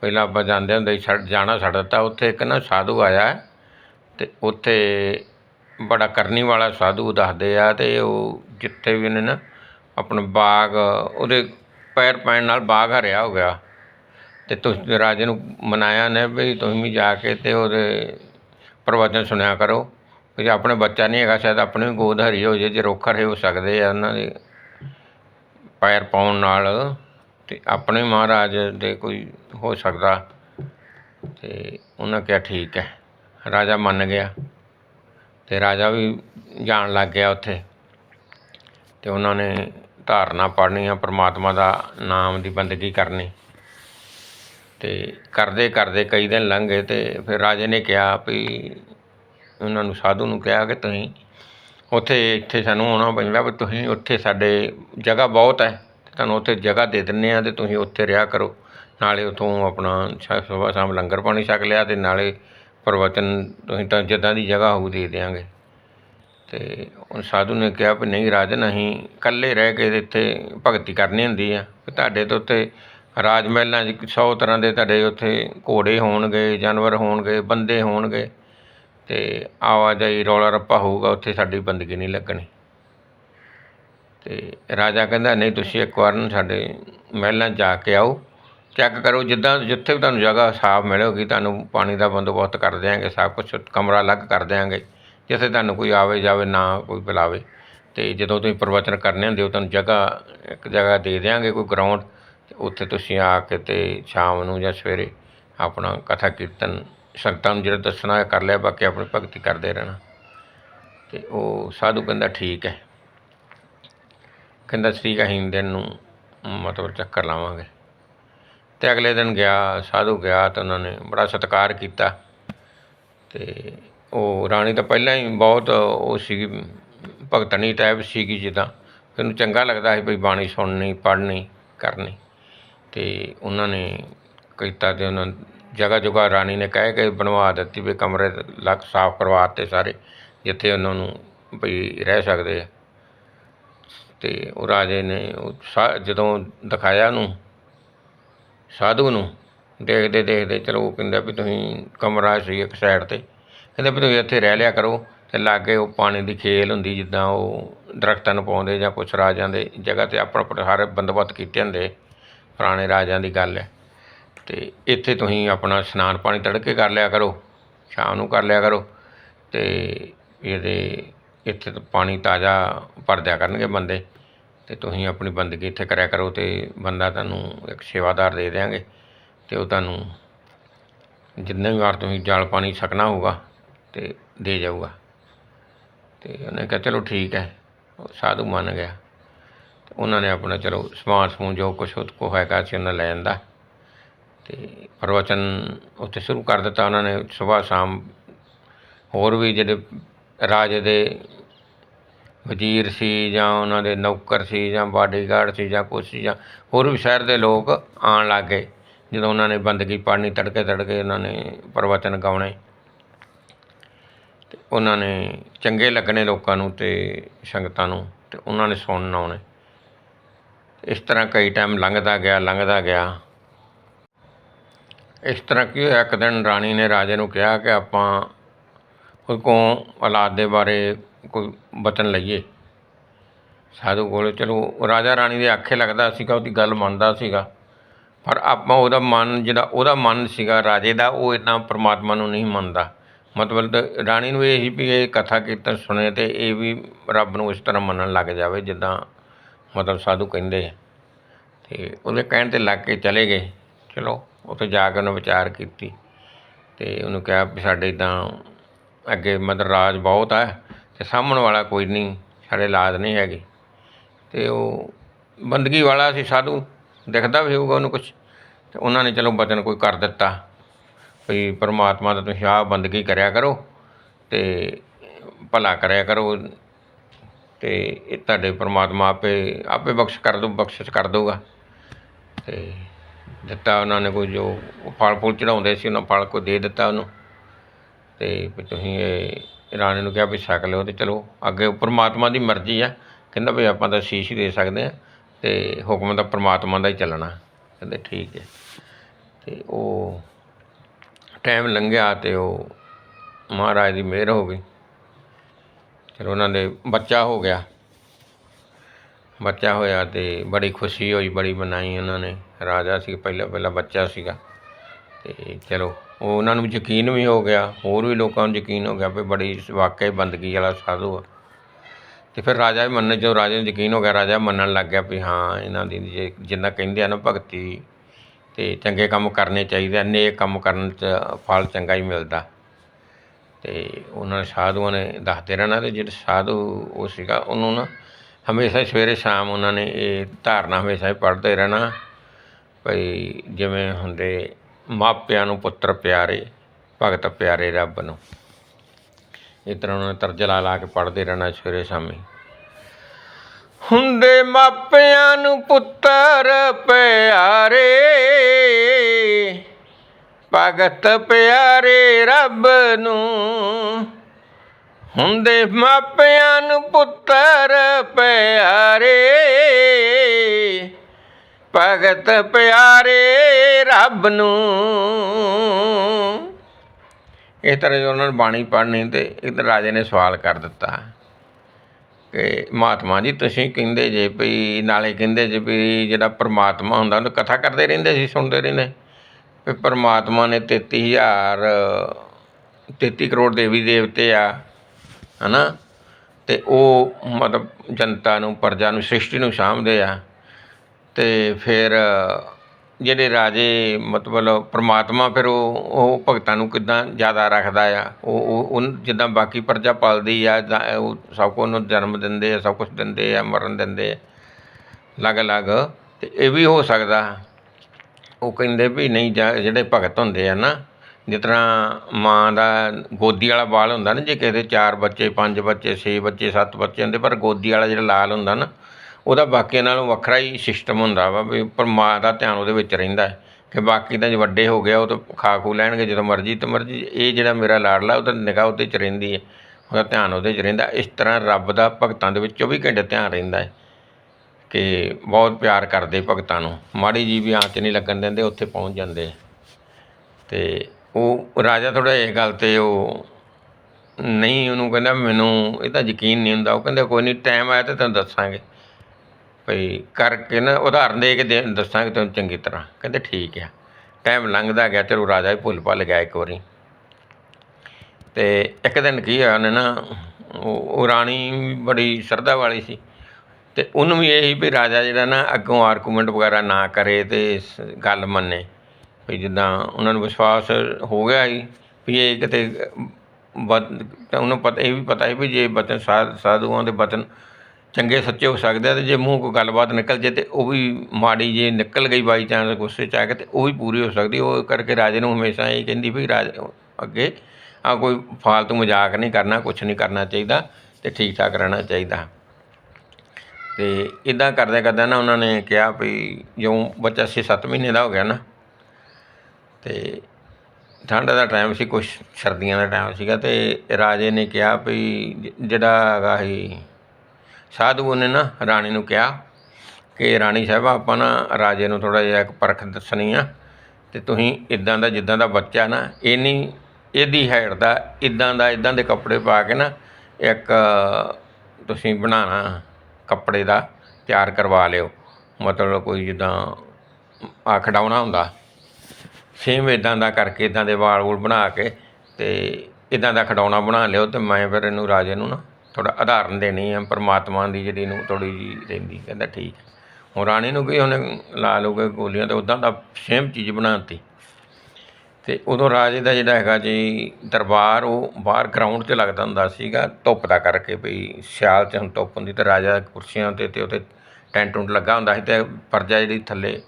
ਪਹਿਲਾਂ ਆਪਾਂ ਜਾਂਦੇ ਹੁੰਦੇ ਸੀ, ਛੱਡ ਜਾਣਾ ਛੱਡ ਦਿੱਤਾ ਉੱਥੇ ਇੱਕ ਨਾ ਸਾਧੂ ਆਇਆ ਅਤੇ ਉੱਥੇ ਬੜਾ ਕਰਨੀ ਵਾਲਾ ਸਾਧੂ ਦੱਸਦੇ ਆ ਅਤੇ ਉਹ ਜਿੱਥੇ ਵੀ ਉਹਨੇ ਨਾ ਆਪਣਾ ਬਾਗ, ਉਹਦੇ ਪੈਰ ਪੈਣ ਨਾਲ ਬਾਗ ਹਰਿਆ ਹੋ ਗਿਆ। ਅਤੇ ਤੁਸੀਂ ਰਾਜੇ ਨੂੰ ਮਨਾਇਆ ਨੇ ਵੀ ਤੁਸੀਂ ਵੀ ਜਾ ਕੇ ਅਤੇ ਉਹਦੇ ਪ੍ਰਵਚਨ ਸੁਣਿਆ ਕਰੋ। ਵੀ ਆਪਣੇ ਬੱਚਾ ਨਹੀਂ ਹੈਗਾ, ਸ਼ਾਇਦ ਆਪਣੀ ਵੀ ਗੋਦ ਹਰੀ ਹੋ ਜੇ ਜੇ ਰੁੱਖ ਹਰੇ ਹੋ ਸਕਦੇ ਆ, ਉਹਨਾਂ ਦੇ ਪੈਰ ਪਾਉਣ ਨਾਲ, ਤੇ ਆਪਣੇ ਮਹਾਰਾਜ ਦੇ ਕੋਈ ਹੋ ਸਕਦਾ। ਤੇ ਉਹਨਾਂ ਕਿਹਾ ਠੀਕ ਹੈ। ਰਾਜਾ ਮੰਨ ਗਿਆ ਤੇ ਰਾਜਾ ਵੀ ਜਾਣ ਲੱਗ ਗਿਆ ਉੱਥੇ। ਤੇ ਉਹਨਾਂ ਨੇ ਧਾਰਨਾ ਪੜ੍ਹਨੀਆਂ ਪ੍ਰਮਾਤਮਾ ਦਾ ਨਾਮ ਦੀ ਬੰਦਗੀ ਕਰਨੀ। ਤੇ ਕਰਦੇ ਕਰਦੇ ਕਈ ਦਿਨ ਲੰਘ ਗਏ ਤੇ ਫਿਰ ਰਾਜੇ ਨੇ ਕਿਹਾ ਵੀ ਉਹਨਾਂ ਨੂੰ ਸਾਧੂ ਨੂੰ ਕਿਹਾ ਕਿ ਤੁਸੀਂ ਉੱਥੇ ਇੱਥੇ ਸਾਨੂੰ ਆਉਣਾ ਪੈਂਦਾ ਵੀ ਤੁਸੀਂ ਉੱਥੇ ਸਾਡੇ ਜਗ੍ਹਾ ਬਹੁਤ ਹੈ, ਤੇ ਤੁਹਾਨੂੰ ਉੱਥੇ ਜਗ੍ਹਾ ਦੇ ਦਿੰਦੇ ਹਾਂ ਅਤੇ ਤੁਸੀਂ ਉੱਥੇ ਰਿਹਾ ਕਰੋ। ਨਾਲੇ ਉੱਥੋਂ ਆਪਣਾ ਸੁਬਾਹ ਸ਼ਾਮ ਲੰਗਰ ਪਾਣੀ ਛਕ ਲਿਆ ਅਤੇ ਨਾਲੇ ਪ੍ਰਵਚਨ ਤੁਸੀਂ ਤਾਂ ਜਿੱਦਾਂ ਦੀ ਜਗ੍ਹਾ ਹੋਊ ਦੇ ਦਿਆਂਗੇ। ਅਤੇ ਉਹ ਸਾਧੂ ਨੇ ਕਿਹਾ ਵੀ ਨਹੀਂ ਰਾਜਨ, ਅਸੀਂ ਇਕੱਲੇ ਰਹਿ ਕੇ ਇੱਥੇ ਭਗਤੀ ਕਰਨੀ ਹੁੰਦੀ ਆ। ਤੁਹਾਡੇ ਤੋਂ ਉੱਥੇ ਰਾਜ ਮਹਿਲਾਂ 'ਚ ਸੌ ਤਰ੍ਹਾਂ ਦੇ ਤੁਹਾਡੇ ਉੱਥੇ ਘੋੜੇ ਹੋਣਗੇ, ਜਾਨਵਰ ਹੋਣਗੇ, ਬੰਦੇ ਹੋਣਗੇ। ਅਤੇ ਆਵਾਜਾਈ ਰੌਲਾ ਰੱਪਾ ਹੋਊਗਾ, ਉੱਥੇ ਸਾਡੀ ਬੰਦਗੀ ਨਹੀਂ ਲੱਗਣੀ। ਅਤੇ ਰਾਜਾ ਕਹਿੰਦਾ, ਨਹੀਂ, ਤੁਸੀਂ ਇੱਕ ਵਾਰ ਨਾ ਸਾਡੇ ਮਹਿਲਾਂ 'ਚ ਜਾ ਕੇ ਆਓ। ਚੈੱਕ ਕਰੋ, ਜਿੱਦਾਂ ਜਿੱਥੇ ਵੀ ਤੁਹਾਨੂੰ ਜਗ੍ਹਾ ਸਾਫ਼ ਮਿਲੇਗੀ, ਤੁਹਾਨੂੰ ਪਾਣੀ ਦਾ ਬੰਦੋਬਸਤ ਕਰ ਦਿਆਂਗੇ ਸਭ ਕੁਛ ਕਮਰਾ ਅਲੱਗ ਕਰ ਦਿਆਂਗੇ, ਜਿੱਥੇ ਤੁਹਾਨੂੰ ਕੋਈ ਆਵੇ ਜਾਵੇ, ਨਾ ਕੋਈ ਬੁਲਾਵੇ। ਅਤੇ ਜਦੋਂ ਤੁਸੀਂ ਪ੍ਰਵਚਨ ਕਰਨੇ ਹੁੰਦੇ ਹੋ, ਤੁਹਾਨੂੰ ਜਗ੍ਹਾ, ਇੱਕ ਜਗ੍ਹਾ ਦੇ ਦਿਆਂਗੇ ਕੋਈ ਗਰਾਊਂਡ ਤੇ ਉੱਥੇ ਤੁਸੀਂ ਆ ਕੇ ਅਤੇ ਸ਼ਾਮ ਨੂੰ ਜਾਂ ਸਵੇਰੇ ਆਪਣਾ ਕਥਾ ਕੀਰਤਨ ਸੰਗਤਾਂ ਨੂੰ ਜਿਹੜਾ ਦੱਸਣਾ ਕਰ ਲਿਆ, ਬਾਕੀ ਆਪਣੀ ਭਗਤੀ ਕਰਦੇ ਰਹਿਣਾ। ਤੇ ਉਹ ਸਾਧੂ ਕਹਿੰਦਾ ਠੀਕ ਹੈ। ਕਹਿੰਦਾ ਠੀਕ ਹੈ ਅਸੀਂ ਦਿਨ ਨੂੰ ਮਤਲਬ ਚੱਕਰ ਲਾਵਾਂਗੇ। ਤੇ ਅਗਲੇ ਦਿਨ ਗਿਆ, ਸਾਧੂ ਗਿਆ ਤਾਂ ਉਹਨਾਂ ਨੇ ਬੜਾ ਸਤਿਕਾਰ ਕੀਤਾ। ਤੇ ਉਹ ਰਾਣੀ ਤਾਂ ਪਹਿਲਾਂ ਹੀ ਬਹੁਤ ਉਹ ਸੀਗੀ ਭਗਤਣੀ ਟਾਈਪ ਸੀਗੀ ਜਿੱਦਾਂ। ਉਹਨੂੰ ਚੰਗਾ ਲੱਗਦਾ ਸੀ ਵੀ ਬਾਣੀ ਸੁਣਨੀ, ਪੜ੍ਹਨੀ, ਕਰਨੀ। ਤੇ ਉਹਨਾਂ ਨੇ ਕੀਤਾ ਤੇ ਉਹਨਾਂ ਜਗ੍ਹਾ ਜਗ੍ਹਾ ਰਾਣੀ ਨੇ ਕਹਿ ਕੇ ਬਣਵਾ ਦਿੱਤੀ ਵੀ ਕਮਰੇ ਲੱਗ ਸਾਫ਼ ਕਰਵਾ ਦਿੱਤੇ ਸਾਰੇ, ਜਿੱਥੇ ਉਹਨਾਂ ਨੂੰ ਵੀ ਰਹਿ ਸਕਦੇ ਆ। ਅਤੇ ਉਹ ਰਾਜੇ ਨੇ ਉਹ ਸਾ- ਜਦੋਂ ਦਿਖਾਇਆ ਉਹਨੂੰ, ਸਾਧੂ ਨੂੰ, ਦੇਖਦੇ ਦੇਖਦੇ ਚਲੋ ਉਹ ਕਹਿੰਦਾ ਵੀ ਤੁਸੀਂ ਕਮਰਾ ਸੀ ਇੱਕ ਸਾਈਡ ਤੇ, ਕਹਿੰਦਾ ਵੀ ਤੁਸੀਂ ਇੱਥੇ ਰਹਿ ਲਿਆ ਕਰੋ ਅਤੇ ਲਾਗੇ ਉਹ ਪਾਣੀ ਦੀ ਖੇਲ ਹੁੰਦੀ ਜਿੱਦਾਂ ਉਹ ਦਰਖਤਾਂ ਨੂੰ ਪਾਉਂਦੇ ਜਾਂ ਕੁਛ ਰਾਜਾਂ ਦੇ ਜਗ੍ਹਾ ਤੇ ਆਪਣਾ ਆਪਣਾ ਸਾਰੇ ਬੰਦੋਬਸਤ ਕੀਤੇ ਹੁੰਦੇ, ਪੁਰਾਣੇ ਰਾਜਾਂ ਦੀ ਗੱਲ ਹੈ। ਅਤੇ ਇੱਥੇ ਤੁਸੀਂ ਆਪਣਾ ਇਸ਼ਨਾਨ ਪਾਣੀ ਤੜਕੇ ਕਰ ਲਿਆ ਕਰੋ, ਸ਼ਾਮ ਨੂੰ ਕਰ ਲਿਆ ਕਰੋ ਅਤੇ ਇਹਦੇ ਇੱਥੇ ਪਾਣੀ ਤਾਜ਼ਾ ਭਰਦਿਆ ਕਰਨਗੇ ਬੰਦੇ ਅਤੇ ਤੁਸੀਂ ਆਪਣੀ ਬੰਦਗੀ ਇੱਥੇ ਕਰਿਆ ਕਰੋ ਅਤੇ ਬੰਦਾ ਤੁਹਾਨੂੰ ਇੱਕ ਸੇਵਾਦਾਰ ਦੇ ਦਿਆਂਗੇ ਅਤੇ ਉਹ ਤੁਹਾਨੂੰ ਜਿੰਨੇ ਵੀ ਵਾਰ ਤੁਸੀਂ ਜਲ ਪਾਣੀ ਛਕਣਾ ਹੋਊਗਾ ਅਤੇ ਦੇ ਜਾਊਗਾ। ਅਤੇ ਉਹਨੇ ਕਿਹਾ, ਚਲੋ ਠੀਕ ਹੈ। ਉਹ ਸਾਧੂ ਮੰਨ ਗਿਆ। ਤੇ ਉਹਨਾਂ ਨੇ ਆਪਣਾ, ਚਲੋ ਸਮਾਨ ਸਮੂਨ ਜੋ ਕੁਛ ਉਹ ਕੋਲ ਹੈਗਾ ਸੀ ਉਹਨਾਂ ਲੈ ਜਾਂਦਾ। ਤੇ ਪ੍ਰਵਚਨ ਉੱਥੇ ਸ਼ੁਰੂ ਕਰ ਦਿੱਤਾ ਉਹਨਾਂ ਨੇ ਸਵੇਰ ਸ਼ਾਮ। ਹੋਰ ਵੀ ਜਿਹੜੇ ਰਾਜੇ ਦੇ ਵਜ਼ੀਰ ਸੀ ਜਾਂ ਉਹਨਾਂ ਦੇ ਨੌਕਰ ਸੀ ਜਾਂ ਬਾਡੀਗਾਰਡ ਸੀ ਜਾਂ ਕੁਛ ਸੀ ਜਾਂ ਹੋਰ ਵੀ ਸ਼ਹਿਰ ਦੇ ਲੋਕ ਆਉਣ ਲੱਗ ਗਏ, ਜਦੋਂ ਉਹਨਾਂ ਨੇ ਬੰਦਗੀ ਪੜ੍ਹਨੀ ਤੜਕੇ ਤੜਕੇ ਉਹਨਾਂ ਨੇ ਪ੍ਰਵਚਨ ਗਾਉਣੇ। ਅਤੇ ਉਹਨਾਂ ਨੇ ਚੰਗੇ ਲੱਗਣੇ ਲੋਕਾਂ ਨੂੰ ਅਤੇ ਸੰਗਤਾਂ ਨੂੰ ਅਤੇ ਉਹਨਾਂ ਨੇ ਸੁਣਨ ਆਉਣੇ। ਇਸ ਤਰ੍ਹਾਂ ਕਈ ਟਾਈਮ ਲੰਘਦਾ ਗਿਆ ਲੰਘਦਾ ਗਿਆ। ਇਸ ਤਰ੍ਹਾਂ ਕੀ ਹੋਇਆ? ਇੱਕ ਦਿਨ ਰਾਣੀ ਨੇ ਰਾਜੇ ਨੂੰ ਕਿਹਾ ਕਿ ਆਪਾਂ ਕੋਈ ਕੋ ਔਲਾਦ ਦੇ ਬਾਰੇ ਕੋਈ ਵਚਨ ਲਈਏ। ਸਾਧੂ ਕੋਲ ਚਲੋ, ਰਾਜਾ ਰਾਣੀ ਦੇ ਆਖੇ ਲੱਗਦਾ ਸੀਗਾ, ਉਹਦੀ ਗੱਲ ਮੰਨਦਾ ਸੀਗਾ। ਪਰ ਆਪਾਂ ਉਹਦਾ ਮਨ, ਜਿਹੜਾ ਉਹਦਾ ਮਨ ਸੀਗਾ ਰਾਜੇ ਦਾ, ਉਹ ਇੰਨਾ ਪ੍ਰਮਾਤਮਾ ਨੂੰ ਨਹੀਂ ਮੰਨਦਾ। ਮਤਲਬ ਤਾਂ ਰਾਣੀ ਨੂੰ ਇਹ ਸੀ ਵੀ ਇਹ ਕਥਾ ਕੀਰਤਨ ਸੁਣੇ ਤੇ ਇਹ ਵੀ ਰੱਬ ਨੂੰ ਇਸ ਤਰ੍ਹਾਂ ਮੰਨਣ ਲੱਗ ਜਾਵੇ, ਜਿੱਦਾਂ ਮਤਲਬ ਸਾਧੂ ਕਹਿੰਦੇ ਆ। ਤੇ ਉਹਦੇ ਕਹਿਣ ਤੇ ਲੱਗ ਕੇ ਚਲੇ ਗਏ। ਚਲੋ, ਉੱਥੇ ਜਾ ਕੇ ਉਹਨੇ ਵਿਚਾਰ ਕੀਤੀ ਅਤੇ ਉਹਨੂੰ ਕਿਹਾ ਵੀ ਸਾਡੇ ਇਦਾਂ ਅੱਗੇ ਮਤਲਬ ਰਾਜ ਬਹੁਤ ਹੈ ਅਤੇ ਸਾਹਮਣ ਵਾਲਾ ਕੋਈ ਨਹੀਂ ਸਾਡੇ ਲਾਦ ਨਹੀਂ ਹੈਗੀ। ਅਤੇ ਉਹ ਬੰਦਗੀ ਵਾਲਾ ਸੀ ਸਾਧੂ, ਦਿਖਦਾ ਵੀ ਹੋਊਗਾ ਉਹਨੂੰ ਕੁਛ। ਅਤੇ ਉਹਨਾਂ ਨੇ ਚਲੋ ਬਚਨ ਕੋਈ ਕਰ ਦਿੱਤਾ ਵੀ ਪਰਮਾਤਮਾ ਦਾ ਤੁਸੀਂ ਆਹ ਬੰਦਗੀ ਕਰਿਆ ਕਰੋ ਅਤੇ ਭਲਾ ਕਰਿਆ ਕਰੋ ਤੇ ਇਹ ਤੁਹਾਡੇ ਪਰਮਾਤਮਾ ਆਪੇ ਆਪੇ ਬਖਸ਼ ਕਰ ਦੋ ਬਖਸ਼ਿਸ਼ ਕਰ ਦਊਗਾ। ਤੇ ਦਿੱਤਾ ਉਹਨਾਂ ਨੇ ਕੋਈ ਜੋ ਫਲ ਫੁੱਲ ਚੜਾਉਂਦੇ ਸੀ, ਉਹਨਾਂ ਫਲ ਕੋਈ ਦੇ ਦਿੱਤਾ ਉਹਨੂੰ। ਅਤੇ ਵੀ ਤੁਸੀਂ ਇਹ ਰਾਣੀ ਨੂੰ ਕਿਹਾ ਵੀ ਛਕ ਲਿਓ ਅਤੇ ਚਲੋ। ਅੱਗੇ ਪਰਮਾਤਮਾ ਦੀ ਮਰਜ਼ੀ ਆ। ਕਹਿੰਦਾ ਵੀ ਆਪਾਂ ਤਾਂ ਸ਼ੀਸ਼ ਹੀ ਦੇ ਸਕਦੇ ਹਾਂ ਅਤੇ ਹੁਕਮ ਤਾਂ ਪਰਮਾਤਮਾ ਦਾ ਹੀ ਚੱਲਣਾ। ਕਹਿੰਦੇ ਠੀਕ ਹੈ। ਅਤੇ ਉਹ ਟਾਈਮ ਲੰਘਿਆ ਅਤੇ ਉਹ ਮਹਾਰਾਜ ਦੀ ਮਿਹਰ ਹੋ ਗਈ। ਚਲੋ ਉਹਨਾਂ ਦੇ ਬੱਚਾ ਹੋ ਗਿਆ। ਬੱਚਾ ਹੋਇਆ ਤੇ ਬੜੀ ਖੁਸ਼ੀ ਹੋਈ, ਬੜੀ ਮਨਾਈ ਉਹਨਾਂ ਨੇ। ਰਾਜਾ ਸੀ, ਪਹਿਲਾ ਪਹਿਲਾ ਬੱਚਾ ਸੀਗਾ। ਤੇ ਚਲੋ, ਉਹ ਉਹਨਾਂ ਨੂੰ ਯਕੀਨ ਵੀ ਹੋ ਗਿਆ, ਹੋਰ ਵੀ ਲੋਕਾਂ ਨੂੰ ਯਕੀਨ ਹੋ ਗਿਆ ਵੀ ਬੜੀ ਵਾਕਿਆ ਬੰਦਗੀ ਵਾਲਾ ਸਾਧੂ ਆ। ਤੇ ਫਿਰ ਰਾਜਾ ਵੀ ਮੰਨਣ, ਜਦੋਂ ਰਾਜੇ ਨੂੰ ਯਕੀਨ ਹੋ ਗਿਆ, ਰਾਜਾ ਮੰਨਣ ਲੱਗ ਗਿਆ ਵੀ ਹਾਂ, ਇਹਨਾਂ ਦੀ ਜੇ, ਜਿੰਨਾ ਕਹਿੰਦੇ ਆ ਨਾ ਭਗਤੀ, ਤੇ ਚੰਗੇ ਕੰਮ ਕਰਨੇ ਚਾਹੀਦੇ ਆ, ਨੇਕ ਕੰਮ ਕਰਨ 'ਚ ਫਲ ਚੰਗਾ ਹੀ ਮਿਲਦਾ। ਤੇ ਉਹਨਾਂ ਸਾਧੂਆਂ ਨੇ ਦੱਸਦੇ ਰਹਿਣਾ ਤੇ ਜਿਹੜੇ ਸਾਧੂ ਉਹ ਸੀਗਾ, ਉਹਨੂੰ ਨਾ ਹਮੇਸ਼ਾ ਸਵੇਰੇ ਸ਼ਾਮ ਉਹਨਾਂ ਨੇ ਇਹ ਧਾਰਨਾ ਹਮੇਸ਼ਾ ਹੀ ਪੜ੍ਹਦੇ ਰਹਿਣਾ, ਭਈ ਜਿਵੇਂ ਹੁੰਦੇ ਮਾਪਿਆਂ ਨੂੰ ਪੁੱਤਰ ਪਿਆਰੇ, ਭਗਤ ਪਿਆਰੇ ਰੱਬ ਨੂੰ। ਇਸ ਤਰ੍ਹਾਂ ਉਹਨਾਂ ਨੇ ਤਰਜਲਾ ਲਾ ਕੇ ਪੜ੍ਹਦੇ ਰਹਿਣਾ ਸਵੇਰੇ ਸ਼ਾਮੀ। ਹੁੰਦੇ ਮਾਪਿਆਂ ਨੂੰ ਪੁੱਤਰ ਪਿਆਰੇ, ਭਗਤ ਪਿਆਰੇ ਰੱਬ ਨੂੰ। ਹੁੰਦੇ ਮਾਪਿਆਂ ਨੂੰ ਪੁੱਤਰ ਪਿਆਰੇ। ਭਗਤ ਪਿਆਰੇ ਰੱਬ ਨੂੰ। ਇਸ ਤਰ੍ਹਾਂ ਜਦੋਂ ਉਹਨਾਂ ਨੇ ਬਾਣੀ ਪੜ੍ਹਨੀ ਤੇ ਇੱਕ ਰਾਜੇ ਨੇ ਸਵਾਲ ਕਰ ਦਿੱਤਾ ਕਿ ਮਹਾਤਮਾ ਜੀ, ਤੁਸੀਂ ਕਹਿੰਦੇ ਜੇ ਵੀ, ਨਾਲੇ ਕਹਿੰਦੇ ਜੇ ਵੀ ਜਿਹੜਾ ਪਰਮਾਤਮਾ ਹੁੰਦਾ, ਉਹਨੂੰ ਕਥਾ ਕਰਦੇ ਰਹਿੰਦੇ ਸੀ, ਸੁਣਦੇ ਰਹਿੰਦੇ। ਵੀ ਪਰਮਾਤਮਾ ਨੇ 33000 33 ਕਰੋੜ ਦੇਵੀ ਦੇਵਤੇ ਆ। ਹੈ ਨਾ ਅਤੇ ਉਹ ਮਤਲਬ ਜਨਤਾ ਨੂੰ, ਪ੍ਰਜਾ ਨੂੰ, ਸ੍ਰਿਸ਼ਟੀ ਨੂੰ ਸਾਂਭਦੇ ਆ। ਅਤੇ ਫਿਰ, ਜਿਹੜੇ ਰਾਜੇ ਮਤਲਬ ਪਰਮਾਤਮਾ ਫਿਰ ਉਹ ਉਹ ਭਗਤਾਂ ਨੂੰ ਕਿੱਦਾਂ ਜ਼ਿਆਦਾ ਰੱਖਦਾ ਆ? ਉਹ ਉਹ ਉਹਨ- ਜਿੱਦਾਂ ਬਾਕੀ ਪ੍ਰਜਾ ਪਾਲਦੀ ਆ, ਜਾਂ ਉਹ ਸਭ ਕੁ ਉਹਨੂੰ ਜਨਮ ਦਿੰਦੇ ਆ, ਸਭ ਕੁਛ ਦਿੰਦੇ ਆ, ਮਰਨ ਦਿੰਦੇ ਆ, ਅਲੱਗ-ਅਲੱਗ। ਅਤੇ ਇਹ ਵੀ ਹੋ ਸਕਦਾ। ਉਹ ਕਹਿੰਦੇ ਵੀ ਨਹੀਂ, ਜਾਂ ਜਿਹੜੇ ਭਗਤ ਹੁੰਦੇ ਆ ਨਾ ਜਿਸ ਤਰ੍ਹਾਂ ਮਾਂ ਦਾ ਗੋਦੀ ਵਾਲਾ ਬਾਲ ਹੁੰਦਾ ਨਾ, ਜੇ ਕਿਸੇ ਦੇ ਚਾਰ ਬੱਚੇ, ਪੰਜ ਬੱਚੇ, ਛੇ ਬੱਚੇ, ਸੱਤ ਬੱਚੇ ਹੁੰਦੇ, ਪਰ ਗੋਦੀ ਵਾਲਾ ਜਿਹੜਾ ਲਾਲ ਹੁੰਦਾ ਨਾ, ਉਹਦਾ ਬਾਕੀਆਂ ਨਾਲੋਂ ਵੱਖਰਾ ਹੀ ਸਿਸਟਮ ਹੁੰਦਾ ਵਾ, ਵੀ ਪਰ ਮਾਂ ਦਾ ਧਿਆਨ ਉਹਦੇ ਵਿੱਚ ਰਹਿੰਦਾ ਕਿ ਬਾਕੀ ਤਾਂ ਜੇ ਵੱਡੇ ਹੋ ਗਿਆ ਉਹ ਤਾਂ ਖਾ ਖੂ ਲੈਣਗੇ ਜਦੋਂ ਮਰਜ਼ੀ, ਤੇ ਮਰਜ਼ੀ ਇਹ ਜਿਹੜਾ ਮੇਰਾ ਲਾਡਲਾ, ਉਹ ਤਾਂ ਨਿਗਾਹ ਉਹਦੇ 'ਚ ਰਹਿੰਦੀ ਹੈ, ਉਹਦਾ ਧਿਆਨ ਉਹਦੇ 'ਚ ਰਹਿੰਦਾ। ਇਸ ਤਰ੍ਹਾਂ ਰੱਬ ਦਾ ਭਗਤਾਂ ਦੇ ਵਿੱਚ 24 ਘੰਟੇ ਧਿਆਨ ਰਹਿੰਦਾ ਹੈ ਕਿ ਬਹੁਤ ਪਿਆਰ ਕਰਦੇ ਭਗਤਾਂ ਨੂੰ। ਮਾੜੀ ਜੀ ਵੀ ਆਂਚ ਨਹੀਂ ਲੱਗਣ ਦਿੰਦੇ, ਉੱਥੇ ਪਹੁੰਚ ਜਾਂਦੇ ਤੇ ਉਹ ਰਾਜਾ ਥੋੜ੍ਹਾ ਇਹ ਗੱਲ ਤੇ ਉਹ ਨਹੀਂ, ਉਹਨੂੰ ਕਹਿੰਦਾ ਮੈਨੂੰ ਇਹ ਤਾਂ ਯਕੀਨ ਨਹੀਂ ਹੁੰਦਾ। ਉਹ ਕਹਿੰਦਾ ਕੋਈ ਨਹੀਂ ਟਾਈਮ ਆਇਆ ਤਾਂ ਤੈਨੂੰ ਦੱਸਾਂਗੇ। ਭਈ ਕਰਕੇ ਨਾ ਉਦਾਹਰਨ ਦੇ ਕੇ ਦੇ, ਦੱਸਾਂਗੇ ਤੈਨੂੰ ਚੰਗੀ ਤਰ੍ਹਾਂ। ਕਹਿੰਦੇ ਠੀਕ ਆ। ਟਾਈਮ ਲੰਘਦਾ ਗਿਆ ਚਲੋ ਰਾਜਾ ਵੀ ਭੁੱਲ ਭੱਲ ਗਿਆ ਇੱਕ ਵਾਰੀ। ਤੇ ਇੱਕ ਦਿਨ ਕੀ ਹੋਇਆ ਉਹਨੇ ਨਾ, ਉਹ ਰਾਣੀ ਬੜੀ ਸ਼ਰਧਾ ਵਾਲੀ ਸੀ। ਤੇ ਉਹਨੂੰ ਵੀ ਇਹ ਸੀ ਵੀ ਰਾਜਾ ਜਿਹੜਾ ਨਾ ਅੱਗੋਂ ਆਰਗੂਮੈਂਟ ਵਗੈਰਾ ਨਾ ਕਰੇ ਤੇ ਸ- ਗੱਲ ਮੰਨੇ। ਵੀ ਜਿੱਦਾਂ ਉਹਨਾਂ ਨੂੰ ਵਿਸ਼ਵਾਸ ਹੋ ਗਿਆ ਸੀ ਵੀ ਇਹ ਕਿਤੇ ਬਦ- ਉਹਨੂੰ ਪਤਾ, ਇਹ ਵੀ ਪਤਾ ਸੀ ਵੀ ਜੇ ਬਚਨ ਸਾਧੂਆਂ ਦੇ ਬਚਨ ਚੰਗੇ ਸੱਚੇ ਹੋ ਸਕਦੇ ਆ ਤੇ ਜੇ ਮੂੰਹ ਕੋਈ ਗੱਲਬਾਤ ਨਿਕਲ ਜੇ ਤੇ ਉਹ ਵੀ ਮਾੜੀ ਜੇ ਨਿਕਲ ਗਈ ਬਾਈ ਚਾਂਸ ਗੁੱਸੇ ਚ ਆ ਕੇ ਤੇ ਉਹ ਵੀ ਪੂਰੀ ਹੋ ਸਕਦੀ, ਉਹ ਕਰਕੇ ਰਾਜੇ ਨੂੰ ਹਮੇਸ਼ਾ ਇਹ ਕਹਿੰਦੀ ਵੀ ਰਾਜ ਅੱਗੇ ਆ ਕੋਈ ਫਾਲਤੂ ਮਜ਼ਾਕ ਨਹੀਂ ਕਰਨਾ ਕੁਝ ਨਹੀਂ ਕਰਨਾ ਚਾਹੀਦਾ ਤੇ ਠੀਕ ਠਾਕ ਰਹਿਣਾ ਚਾਹੀਦਾ। ਤੇ ਇਦਾਂ ਕਰਦੇ ਕਰਦੇ ਨਾ ਉਹਨਾਂ ਨੇ ਕਿਹਾ ਵੀ ਜਿਉਂ ਬੱਚਾ 6-7 ਮਹੀਨੇ ਦਾ ਹੋ ਗਿਆ ਨਾ ਤੇ ਠੰਡ ਦਾ ਟਾਈਮ ਸੀ, ਕੁਛ ਸਰਦੀਆਂ ਦਾ ਟਾਈਮ ਸੀਗਾ ਅਤੇ ਰਾਜੇ ਨੇ ਕਿਹਾ ਵੀ ਜਿਹੜਾ ਹੈਗਾ ਸੀ, ਸਾਧੂ ਨੇ ਨਾ ਰਾਣੀ ਨੂੰ ਕਿਹਾ ਕਿ ਰਾਣੀ ਸਾਹਿਬਾ, ਆਪਾਂ ਨਾ ਰਾਜੇ ਨੂੰ ਥੋੜ੍ਹਾ ਜਿਹਾ ਇੱਕ ਪਰਖ ਦੱਸਣੀ ਆ ਅਤੇ ਤੁਸੀਂ ਇੱਦਾਂ ਦਾ ਜਿੱਦਾਂ ਦਾ ਬੱਚਾ ਨਾ, ਇਹ ਨਹੀਂ, ਇਹਦੀ ਹੈਡ ਦਾ ਇੱਦਾਂ ਦਾ ਇੱਦਾਂ ਦੇ ਕੱਪੜੇ ਪਾ ਕੇ ਨਾ ਇੱਕ ਤੁਸੀਂ ਬਣਾਉਣਾ ਕੱਪੜੇ ਦਾ ਤਿਆਰ ਕਰਵਾ ਲਿਓ। ਮਤਲਬ ਕੋਈ ਜਿੱਦਾਂ ਆ ਖਡਾਉਣਾ ਹੁੰਦਾ। ਸੇਮ ਇਦਾਂ ਦਾ ਕਰਕੇ ਇਦਾਂ ਦੇ ਵਾਲ ਵੂਲ ਬਣਾ ਕੇ ਤੇ ਇਦਾਂ ਦਾ ਖਡਾਉਣਾ ਬਣਾ ਲਿਓ ਤੇ ਮੈਂ ਫਿਰ ਇਹਨੂੰ ਰਾਜੇ ਨੂੰ ਨਾ ਥੋੜਾ ਉਦਾਹਰਨ ਦੇਣੀ ਆ, ਪਰਮਾਤਮਾ ਦੀ ਜਿਹੜੀ ਨੂੰ ਥੋੜੀ ਜੀ ਰਹਿੰਦੀ, ਕਹਿੰਦਾ ਠੀਕ ਹੈ। ਹੁਣ ਰਾਣੀ ਨੂੰ ਕੀ ਉਹਨੇ ਲਾ ਲਓ ਕੇ ਗੋਲੀਆਂ ਤੇ ਉਦਾਂ ਦਾ ਸੇਮ ਚੀਜ਼ ਬਣਾਤੀ ਤੇ ਉਦੋਂ ਰਾਜੇ ਦਾ ਜਿਹੜਾ ਹੈਗਾ ਜੀ ਦਰਬਾਰ, ਉਹ ਬਾਹਰ ਗਰਾਊਂਡ 'ਤੇ ਲੱਗਦਾ ਹੁੰਦਾ ਸੀਗਾ, ਧੁੱਪ ਦਾ ਕਰਕੇ ਵੀ ਸਿਆਲ 'ਚ ਹੁਣ ਧੁੱਪ ਹੁੰਦੀ ਤੇ ਰਾਜਾ ਕੁਰਸੀਆਂ 'ਤੇ ਤੇ ਉੱਤੇ ਟੈਂਟ ਟੁੰਟ ਲੱਗਾ ਹੁੰਦਾ ਸੀ ਤੇ ਪਰਜਾ ਜਿਹੜੀ ਥੱਲੇ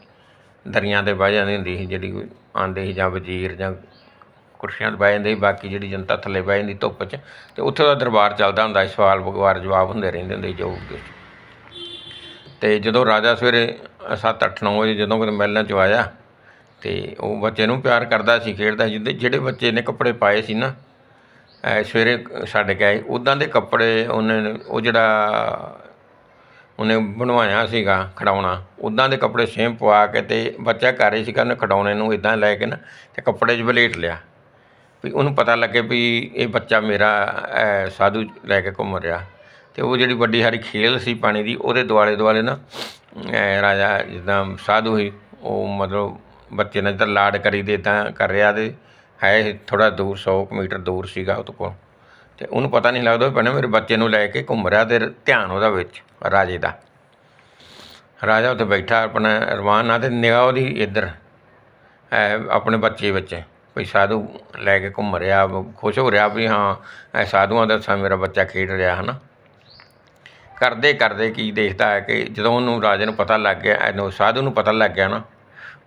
ਦਰੀਆਂ 'ਤੇ ਬਹਿ ਜਾਂਦੀ ਹੁੰਦੀ ਸੀ, ਜਿਹੜੀ ਆਉਂਦੇ ਸੀ ਜਾਂ ਵਜ਼ੀਰ ਜਾਂ ਕੁਰਸੀਆਂ 'ਤੇ ਬਹਿ ਜਾਂਦੇ ਸੀ, ਬਾਕੀ ਜਿਹੜੀ ਜਨਤਾ ਥੱਲੇ ਬਹਿ ਜਾਂਦੀ ਧੁੱਪ 'ਚ, ਤੇ ਉੱਥੇ ਦਾ ਦਰਬਾਰ ਚੱਲਦਾ ਹੁੰਦਾ ਸੀ, ਸਵਾਲ ਬਗਵਾਰ ਜਵਾਬ ਹੁੰਦੇ ਰਹਿੰਦੇ ਹੁੰਦੇ ਸੀ ਜੋ ਵੀ ਤੇ ਜਦੋਂ ਰਾਜਾ ਸਵੇਰੇ 7 8 9 ਵਜੇ ਜਦੋਂ ਕਿਤੇ ਮਹਿਲਾਂ 'ਚ ਆਇਆ, ਤੇ ਉਹ ਬੱਚੇ ਨੂੰ ਪਿਆਰ ਕਰਦਾ ਸੀ, ਖੇਡਦਾ ਸੀ ਜਿਹਦੇ ਜਿਹੜੇ ਬੱਚੇ ਨੇ ਕੱਪੜੇ ਪਾਏ ਸੀ ਨਾ ਸਵੇਰੇ ਛੱਡ ਕੇ ਆਏ ਉਦਾਂ ਦੇ ਕੱਪੜੇ ਉਹਨੇ, ਉਹ ਜਿਹੜਾ ਉਹਨੇ ਬਣਵਾਇਆ ਸੀਗਾ ਖਿਡੌਣਾ। ਉੱਦਾਂ ਦੇ ਕੱਪੜੇ ਸੇਮ ਪਵਾ ਕੇ ਅਤੇ ਬੱਚਾ ਘਰ ਹੀ ਸੀਗਾ, ਉਹਨੇ ਖਿਡੌਣੇ ਨੂੰ ਇੱਦਾਂ ਲੈ ਕੇ ਨਾ ਅਤੇ ਕੱਪੜੇ 'ਚ ਵਲੇਟ ਲਿਆ। ਵੀ ਉਹਨੂੰ ਪਤਾ ਲੱਗੇ ਵੀ ਇਹ ਬੱਚਾ ਮੇਰਾ ਸਾਧੂ ਲੈ ਕੇ ਘੁੰਮ ਰਿਹਾ। ਅਤੇ ਉਹ ਜਿਹੜੀ ਵੱਡੀ ਸਾਰੀ ਖੇਲ ਸੀ ਪਾਣੀ ਦੀ, ਉਹਦੇ ਦੁਆਲੇ ਦੁਆਲੇ ਨਾ ਰਾਜਾ ਜਿੱਦਾਂ ਸਾਧੂ ਸੀ, ਉਹ ਮਤਲਬ ਬੱਚੇ ਨੇ ਜਿੱਦਾਂ ਲਾਡ ਕਰੀ ਦੇ ਇੱਦਾਂ ਕਰ ਰਿਹਾ ਅਤੇ ਹੈ ਥੋੜ੍ਹਾ ਦੂਰ, ਸੌ ਕੁ ਮੀਟਰ ਦੂਰ ਸੀਗਾ ਉਹਦੇ ਕੋਲ। ਤੇ ਉਹਨੂੰ ਪਤਾ ਨਹੀਂ ਲੱਗਦਾ ਵੀ ਭੈਣੇ ਮੇਰੇ ਬੱਚੇ ਨੂੰ ਲੈ ਕੇ ਘੁੰਮ ਰਿਹਾ ਤੇ ਧਿਆਨ ਉਹਦਾ ਵਿੱਚ, ਰਾਜੇ ਦਾ। ਰਾਜਾ ਉੱਥੇ ਬੈਠਾ ਆਪਣਾ ਰਵਾਨ ਨਾਲ ਤੇ ਨਿਗਾਹ ਉਹਦੀ ਇੱਧਰ ਆਪਣੇ ਬੱਚੇ ਵਿੱਚ, ਵੀ ਸਾਧੂ ਲੈ ਕੇ ਘੁੰਮ ਰਿਹਾ, ਖੁਸ਼ ਹੋ ਰਿਹਾ ਵੀ ਹਾਂ ਇਹ ਸਾਧੂਆਂ ਦਾ ਸਾ ਮੇਰਾ ਬੱਚਾ ਖੇਡ ਰਿਹਾ, ਹਨਾ। ਕਰਦੇ ਕਰਦੇ ਕੀ ਦੇਖਦਾ ਹੈ ਕਿ ਜਦੋਂ ਉਹਨੂੰ ਰਾਜੇ ਨੂੰ ਪਤਾ ਲੱਗ ਗਿਆ ਇਹਨੂੰ ਸਾਧੂ ਨੂੰ ਪਤਾ ਲੱਗ ਗਿਆ ਨਾ,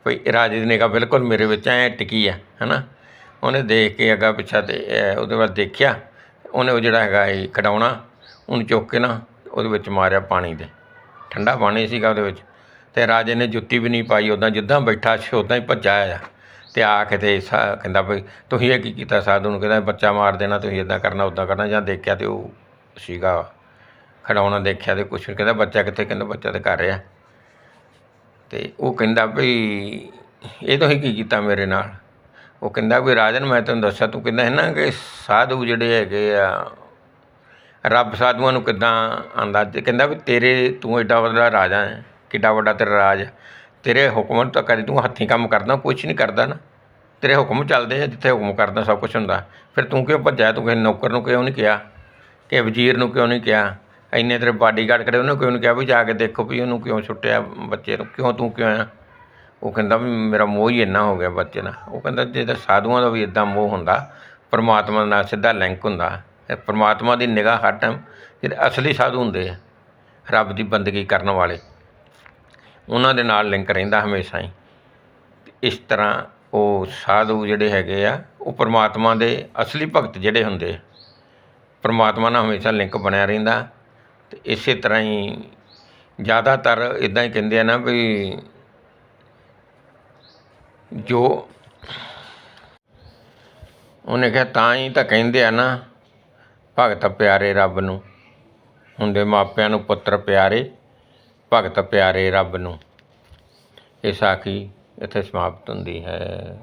ਵੀ ਰਾਜੇ ਦੀ ਨਿਗਾਹ ਬਿਲਕੁਲ ਮੇਰੇ ਵਿੱਚ ਐ ਟਿਕੀ ਆ ਹਨਾ। ਉਹਨੇ ਦੇਖ ਕੇ ਅੱਗਾ ਪਿੱਛਾ ਤੇ ਉਹਦੇ ਵੱਲ ਦੇਖਿਆ ਉਹਨੇ ਉਹ ਜਿਹੜਾ ਹੈਗਾ ਇਹ ਖਿਡੌਣਾ ਉਹਨੂੰ ਚੁੱਕ ਕੇ ਨਾ ਉਹਦੇ ਵਿੱਚ ਮਾਰਿਆ ਪਾਣੀ ਦੇ ਠੰਡਾ ਪਾਣੀ ਸੀਗਾ ਉਹਦੇ ਵਿੱਚ। ਅਤੇ ਰਾਜੇ ਨੇ ਜੁੱਤੀ ਵੀ ਨਹੀਂ ਪਾਈ ਉੱਦਾਂ ਜਿੱਦਾਂ ਬੈਠਾ ਸੀ ਉਦਾਂ ਹੀ ਭੱਜਾ ਆਇਆ। ਅਤੇ ਆ ਕੇ ਤੇ ਸਾ- ਕਹਿੰਦਾ ਵੀ, ਤੁਸੀਂ ਇਹ ਕੀ ਕੀਤਾ ਸਾਧੂ ਨੂੰ? ਕਹਿੰਦਾ, ਬੱਚਾ ਮਾਰ ਦੇਣਾ, ਤੁਸੀਂ ਇੱਦਾਂ ਕਰਨਾ ਉੱਦਾਂ ਕਰਨਾ। ਜਾਂ ਦੇਖਿਆ ਤੇ ਉਹ ਸੀਗਾ, ਖਿਡੌਣਾ ਦੇਖਿਆ ਤੇ ਕੁਛ ਕਹਿੰਦਾ, ਬੱਚਾ ਕਿੱਥੇ? ਕਹਿੰਦਾ, ਬੱਚਾ ਤੇ ਘਰ ਰਿਹਾ ਅਤੇ ਉਹ ਕਹਿੰਦਾ ਵੀ, ਇਹ ਤੁਸੀਂ ਕੀ ਕੀਤਾ ਮੇਰੇ ਨਾਲ? ਉਹ ਕਹਿੰਦਾ ਵੀ ਰਾਜਨ, ਮੈਂ ਤੈਨੂੰ ਦੱਸਿਆ ਤੂੰ ਕਹਿੰਦਾ ਹੈ ਨਾ ਕਿ ਸਾਧੂ ਜਿਹੜੇ ਹੈਗੇ ਆ, ਰੱਬ ਸਾਧੂਆਂ ਨੂੰ ਕਿੱਦਾਂ ਆਂਦਾ? ਤੇ ਕਹਿੰਦਾ ਵੀ ਤੇਰੇ, ਤੂੰ ਐਡਾ ਵੱਡਾ ਰਾਜਾ ਹੈ, ਕਿੱਡਾ ਵੱਡਾ ਤੇਰਾ ਰਾਜ ਤੇਰੇ ਹੁਕਮ ਤਾਂ ਕਰੀ ਤੂੰ ਹੱਥੀਂ ਕੰਮ ਕਰਦਾ, ਕੁਛ ਨਹੀਂ ਕਰਦਾ ਨਾ। ਤੇਰੇ ਹੁਕਮ ਚੱਲਦੇ ਆ, ਜਿੱਥੇ ਹੁਕਮ ਕਰਦਾ, ਸਭ ਕੁਝ ਹੁੰਦਾ। ਫਿਰ ਤੂੰ ਕਿਉਂ ਭੱਜਿਆ? ਤੂੰ ਕਿਸੇ ਨੌਕਰ ਨੂੰ ਕਿਉਂ ਨਹੀਂ ਕਿਹਾ? ਕਿ ਵਜ਼ੀਰ ਨੂੰ ਕਿਉਂ ਨਹੀਂ ਕਿਹਾ? ਇੰਨੇ ਤੇਰੇ ਬਾਡੀਗਾਰਡ ਕਰੇ ਉਹਨੂੰ ਕਿਉਂ ਨਹੀਂ ਕਿਹਾ? ਵੀ ਜਾ ਕੇ ਦੇਖੋ ਵੀ ਉਹਨੂੰ ਕਿਉਂ ਛੁੱਟਿਆ ਬੱਚੇ ਨੂੰ? ਕਿਉਂ ਤੂੰ ਕਿਉਂ ਆਇਆ? ਉਹ ਕਹਿੰਦਾ ਵੀ ਮੇਰਾ ਮੋਹ ਹੀ ਇੰਨਾ ਹੋ ਗਿਆ ਬੱਚੇ ਨਾਲ। ਉਹ ਕਹਿੰਦਾ ਜੇ ਤਾਂ ਸਾਧੂਆਂ ਦਾ ਵੀ ਇਦਾਂ ਮੋਹ ਹੁੰਦਾ, ਪਰਮਾਤਮਾ ਨਾਲ ਸਿੱਧਾ ਲਿੰਕ ਹੁੰਦਾ ਪਰਮਾਤਮਾ ਦੀ ਨਿਗਾਹ ਹਰ ਟਾਈਮ ਜਿਹੜੇ ਅਸਲੀ ਸਾਧੂ ਹੁੰਦੇ ਆ, ਰੱਬ ਦੀ ਬੰਦਗੀ ਕਰਨ ਵਾਲੇ, ਉਹਨਾਂ ਦੇ ਨਾਲ ਲਿੰਕ ਰਹਿੰਦਾ ਹਮੇਸ਼ਾ ਹੀ। ਇਸ ਤਰ੍ਹਾਂ ਉਹ ਸਾਧੂ ਜਿਹੜੇ ਹੈਗੇ ਆ, ਉਹ ਪਰਮਾਤਮਾ ਦੇ ਅਸਲੀ ਭਗਤ ਜਿਹੜੇ ਹੁੰਦੇ ਪਰਮਾਤਮਾ ਨਾਲ ਹਮੇਸ਼ਾ ਲਿੰਕ ਬਣਿਆ ਰਹਿੰਦਾ। ਤੇ ਇਸੇ ਤਰ੍ਹਾਂ ਹੀ ਜ਼ਿਆਦਾਤਰ ਇਦਾਂ ਹੀ ਕਹਿੰਦੇ ਆ ਨਾ ਵੀ ਜੋ ਉਹਨੇ ਕਿਹਾ, ਤਾਂ ਹੀ ਤਾਂ ਕਹਿੰਦੇ ਆ ਨਾ, ਭਗਤ ਪਿਆਰੇ ਰੱਬ ਨੂੰ। ਹੁੰਦੇ ਮਾਪਿਆਂ ਨੂੰ ਪੁੱਤਰ ਪਿਆਰੇ, ਭਗਤ ਪਿਆਰੇ ਰੱਬ ਨੂੰ। ਇਹ ਸਾਖੀ ਇੱਥੇ ਸਮਾਪਤ ਹੁੰਦੀ ਹੈ।